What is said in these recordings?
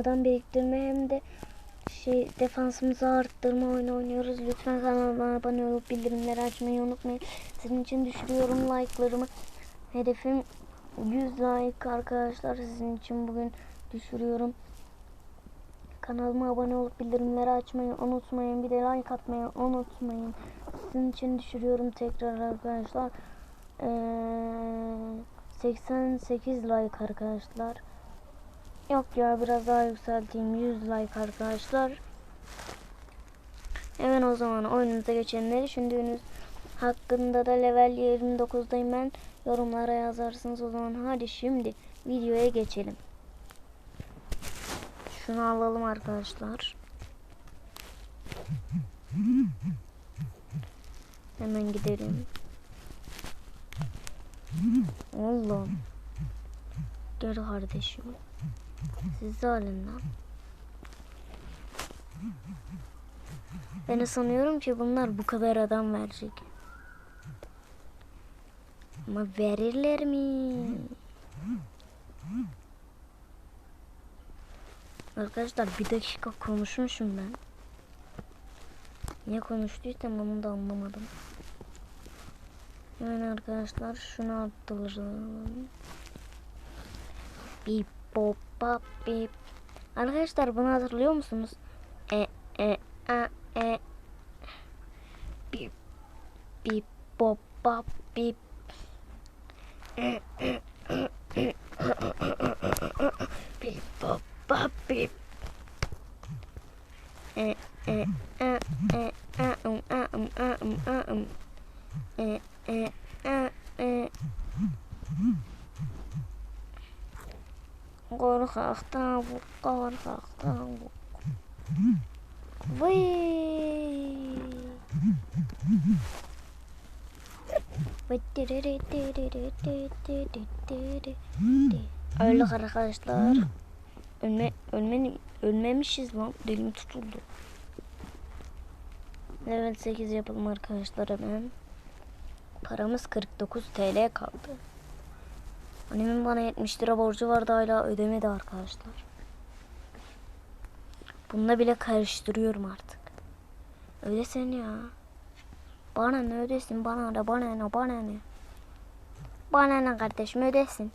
adam biriktirme hem de şey defansımızı arttırma oyunu oynuyoruz. Lütfen kanalıma abone olup bildirimleri açmayı unutmayın. Sizin için düşürüyorum like'larımı. Hedefim 100 like arkadaşlar. Sizin için bugün düşürüyorum. Kanalıma abone olup bildirimleri açmayı unutmayın. Bir de like atmayı unutmayın. Sizin için düşürüyorum tekrar arkadaşlar. Ee, 88 like arkadaşlar. Yok ya biraz daha yükselteyim. 100 like arkadaşlar. Hemen o zaman oyunumuza geçelim. Ne düşündüğünüz hakkında da level 29'dayım ben. Yorumlara yazarsınız o zaman. Hadi şimdi videoya geçelim. Şunu alalım arkadaşlar. Hemen gidelim. Oğlum. Gel kardeşim. Siz de alın lan. Ben sanıyorum ki bunlar bu kadar adam verecek. Ama verirler mi? Arkadaşlar bir dakika konuşmuşum ben. Niye konuştuysam onu da anlamadım. Yani arkadaşlar şunu arttıralım. Bip bop. Arkadaşlar bunu hatırlıyor musunuz? E e a e bip bip bop bap bip. E, e, e, bop bap bip. E e a e a um a um a um a um. E e a e Korkaktan bu korkaktan bu. Vay. Öyle arkadaşlar. Ölme, ölme, ölmemişiz lan. Dilim tutuldu. Level 8 yapalım arkadaşlar hemen. Paramız 49 TL kaldı. Annemin bana 70 lira borcu vardı hala ödemedi arkadaşlar. Bununla bile karıştırıyorum artık. Ödesin ya. Bana ne ödesin bana ne bana ne bana ne. Bana ne kardeşim ödesin.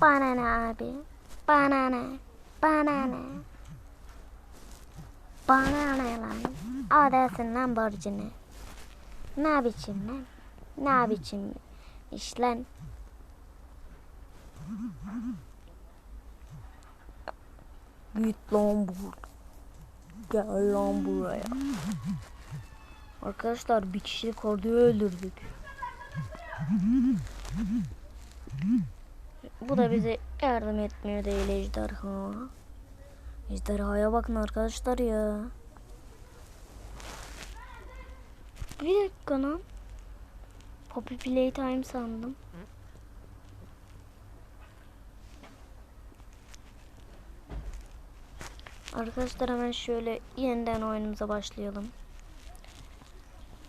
Bana ne abi. Bana ne. Bana ne. Bana ne lan. Ödesin lan borcunu. Ne biçim lan? Ne biçim iş lan? Git lan bur. Gel lan buraya. Arkadaşlar bir kişilik orduyu öldürdük. Bu da bize yardım etmiyor değil ejderha. Ejderhaya bakın arkadaşlar ya. Bir dakika lan. Poppy Playtime sandım. Arkadaşlar hemen şöyle yeniden oyunumuza başlayalım.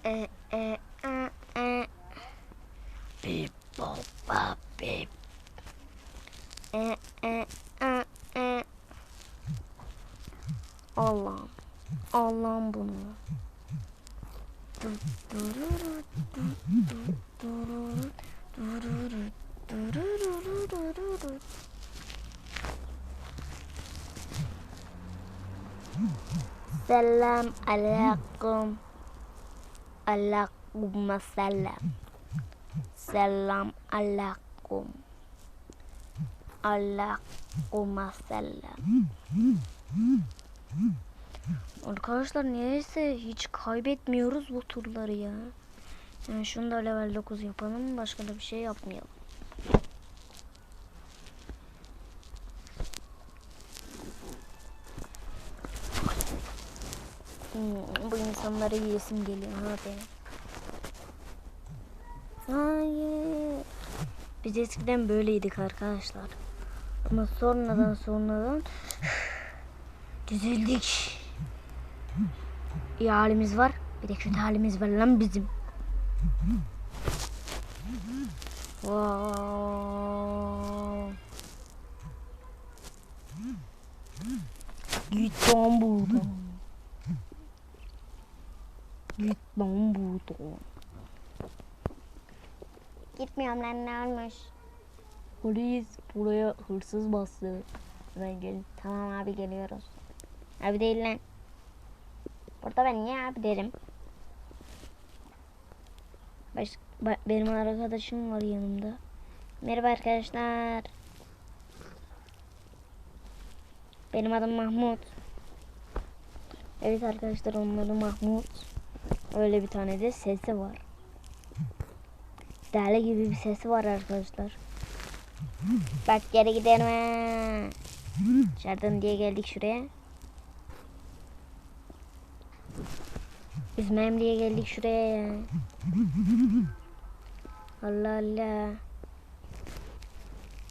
E e e e Bip bop bop bip e e Allah'ım Allah'ım bunu Selam aleyküm. Aleyküm selam. Selam aleyküm. Aleyküm selam. Arkadaşlar niyeyse hiç kaybetmiyoruz bu turları ya. Yani şunu da level 9 yapalım. Başka da bir şey yapmayalım. Bu insanları yiyesim geliyor abi. Hayır. Biz eskiden böyleydik arkadaşlar. Ama sonradan sonradan düzeldik. İyi halimiz var. Bir de kötü halimiz var lan bizim. Wow. Git lan. Git lan buradan. Gitmiyorum lan ne olmuş? Polis buraya hırsız bastı. Hemen gelin. Tamam abi geliyoruz. Abi değil lan. Burada ben niye abi derim? Baş, ba- benim arkadaşım var yanımda. Merhaba arkadaşlar. Benim adım Mahmut. Evet arkadaşlar onun adı Mahmut. Öyle bir tane de sesi var. Deli gibi bir sesi var arkadaşlar. Bak geri gidelim ha. Şartın diye geldik şuraya. Üzmem diye geldik şuraya ya. Allah Allah.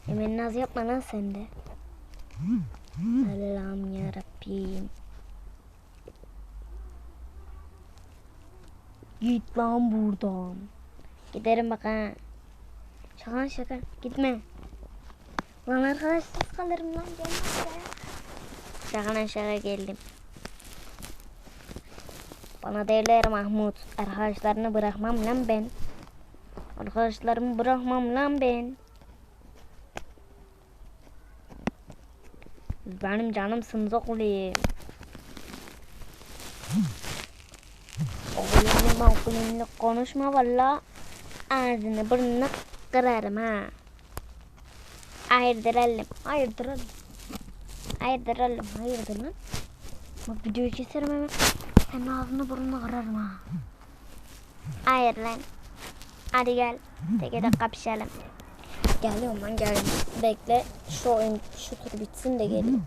Hemen naz yapma lan sen de. Allah'ım yarabbim. Git lan buradan. Giderim bak. Şaka şaka gitme. Lan arkadaşsız kalırım lan ya. Şaka şaka geldim. Bana derler Mahmut. Arkadaşlarını bırakmam lan ben. Arkadaşlarımı bırakmam lan ben. Benim canım sımzak Oğlumla oğlumla konuşma valla. Ağzını burnunu kırarım ha. Hayırdır oğlum. Hayırdır oğlum. Hayırdır oğlum. Hayırdır lan. Bak videoyu keserim hemen. Senin ağzını burnunu kırarım ha. Hayır lan. Hadi gel. Tekede kapışalım. Geliyorum lan geliyorum. Bekle şu oyun şu tur bitsin de geleyim.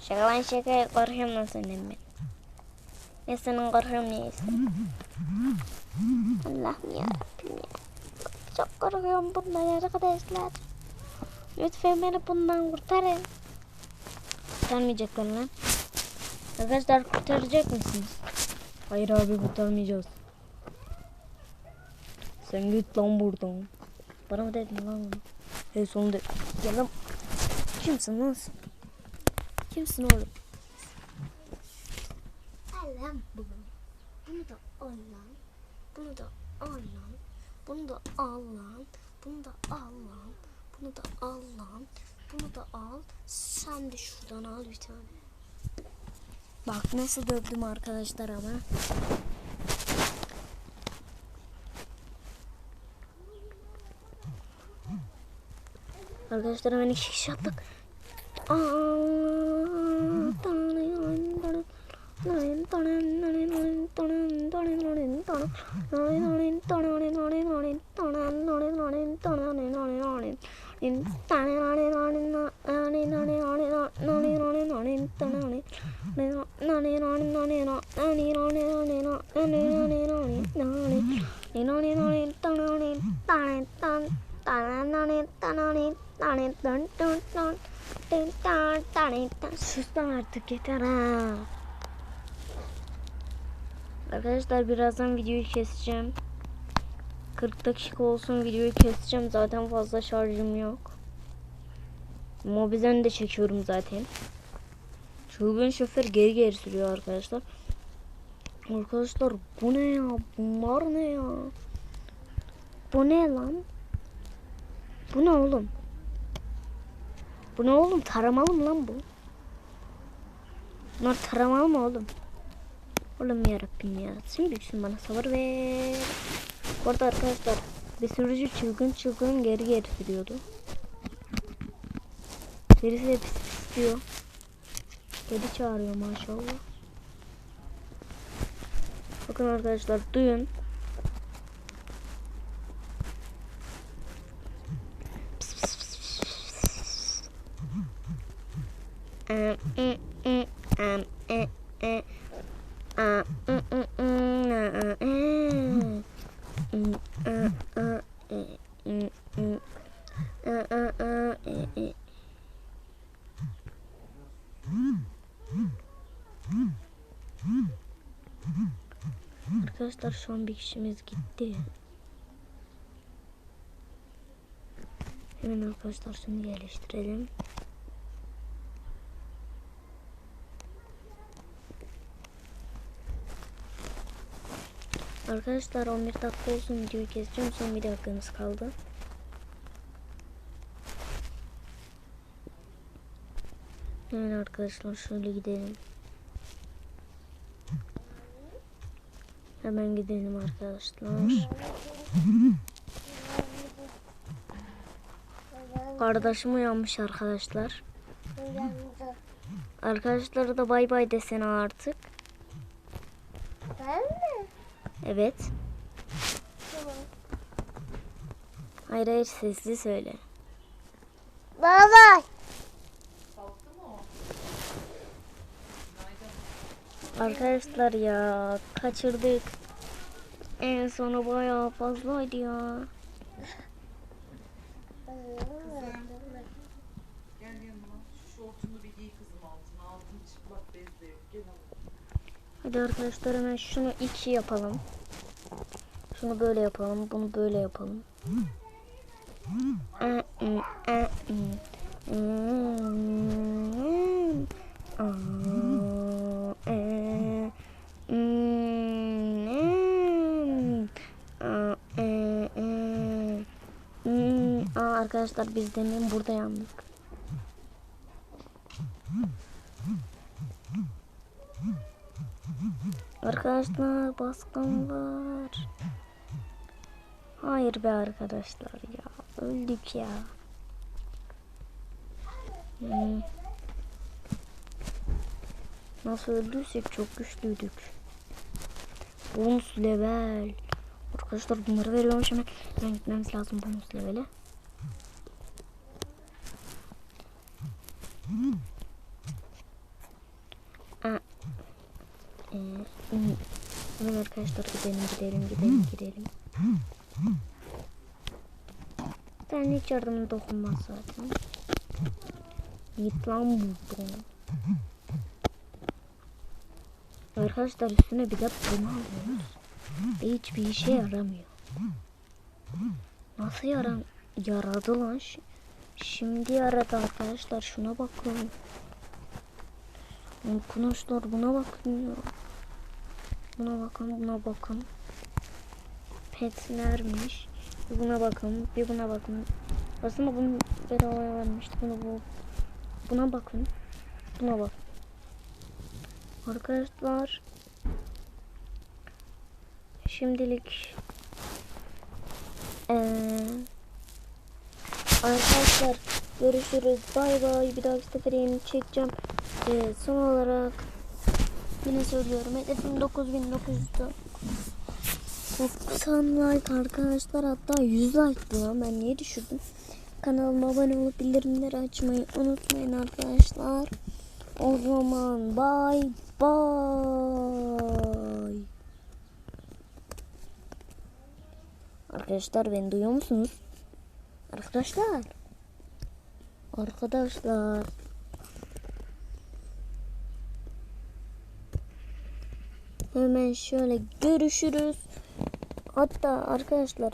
Şaka lan şaka korkuyorum lan senden ben. Senin korkuyorum neyse. Allah'ım yarabbim ya. Çok korkuyorum bundan arkadaşlar. Lütfen beni bundan kurtarın. Kurtarmayacaklar lan. Arkadaşlar kurtaracak mısınız? Hayır abi kurtarmayacağız. Sen git lan buradan. Bana mı dedin lan bunu? Hey sonunda. Gel lan. Kimsin lan sen? Kimsin oğlum? Allah'ım bunu. Bunu da al lan. Bunu da al lan. Bunu da al lan. Bunu da al lan. Bunu da al lan. Bunu da al. Sen de şuradan al bir tane. Bak nasıl dövdüm arkadaşlar ama. Arkadaşlar hemen iki kişi attık. Sus lan artık yeter ha. Arkadaşlar birazdan videoyu keseceğim. 40 dakika olsun videoyu keseceğim. Zaten fazla şarjım yok. Mobizen de çekiyorum zaten. Çılgın şoför geri geri sürüyor arkadaşlar. Arkadaşlar bu ne ya? Bunlar ne ya? Bu ne lan? Bu ne oğlum? Bu ne oğlum? Taramalı mı lan bu? Bunlar taramalı mı oğlum? Oğlum yarabbim ya. Sen büyüksün bana sabır ver. Bu arada arkadaşlar bir sürücü çılgın çılgın geri geri sürüyordu. Birisi de pis pis diyor. Kedi çağırıyor maşallah. Bakın arkadaşlar duyun. Arkadaşlar şu an bir kişimiz gitti. Hemen arkadaşlar şunu yerleştirelim. Arkadaşlar 11 dakika olsun videoyu keseceğim. Son bir dakikamız kaldı. Hemen arkadaşlar şöyle gidelim. Hemen gidelim arkadaşlar. Kardeşim uyanmış arkadaşlar. Arkadaşlara da bay bay desene artık. Ben mi? Evet. Hayır hayır sesli söyle. Baba. Arkadaşlar ya kaçırdık. En sonu bayağı fazlaydı ya. Hadi arkadaşlar hemen şunu iki yapalım. Şunu böyle yapalım. Bunu böyle yapalım. Arkadaşlar biz demin burada yandık. Arkadaşlar baskın var. Hayır be arkadaşlar ya. Öldük ya. Hmm. Nasıl öldüysek çok güçlüydük. Bonus level. Arkadaşlar bunları veriyormuş hemen. Hemen gitmemiz lazım bonus levele. Aa. Ee. Hemen arkadaşlar gidelim gidelim gidelim gidelim. Sen hiç yardımına dokunmaz zaten. Git lan buradan. Arkadaşlar üstüne bir de bunu alıyoruz. Ve hiçbir işe yaramıyor. Nasıl yaram yaradı lan? şi- Şimdi yaradı arkadaşlar. Şuna bakın. Arkadaşlar buna bakın ya. Buna bakın buna bakın. Petlermiş. Bir buna bakın. Bir buna bakın. Aslında bunu bedavaya vermişti. Bunu bu. Buna bakın. Buna bak. Arkadaşlar. Şimdilik eee arkadaşlar görüşürüz. Bay bay. Bir dahaki sefere yeni çekeceğim. Ve son olarak yine söylüyorum. Hedefim 9990 like arkadaşlar. Hatta 100 like lan. Ben niye düşürdüm? Kanalıma abone olup bildirimleri açmayı unutmayın arkadaşlar. O zaman bay bay. Arkadaşlar beni duyuyor musunuz? Arkadaşlar. Arkadaşlar. Hemen şöyle görüşürüz. Hatta arkadaşlar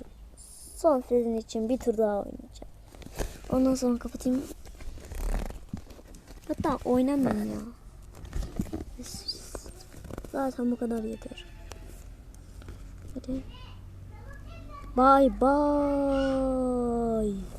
son sizin için bir tur daha oynayacağım. Ondan sonra kapatayım. Hatta oynamayayım ya. Zaten bu kadar yeter. Hadi. Bye bye. boy.